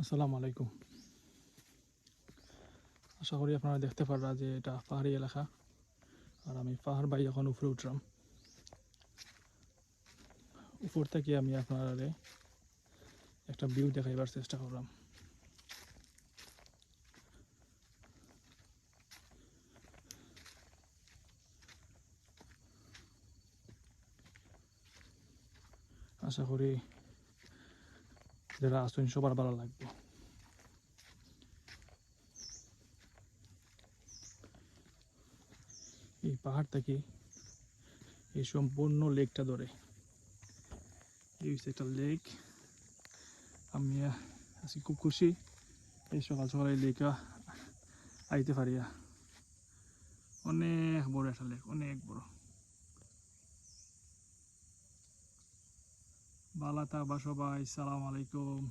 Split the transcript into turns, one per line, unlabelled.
আসসালামু আলাইকুম। আশা করি আপনারা দেখতে পাররা যে এটা পাহাড়ি এলাকা। আর আমি পাহাড় বাই এখন উপরে উঠলাম। উপর থেকে আমি আপনারা একটা ভিউ দেখাইবার চেষ্টা করলাম। আশা করি যারা আসুন, সবার ভালো লাগবে। এই পাহাড় থেকে এই সম্পূর্ণ লেকটা ধরে। এই একটা লেক। আমি আজকে খুব খুশি এই সকাল সকাল এই লেকা আইতে পারিয়া অনেক বড় একটা লেক, অনেক বড়। বালা থাকবা সবাই সালাম আলাইকুম।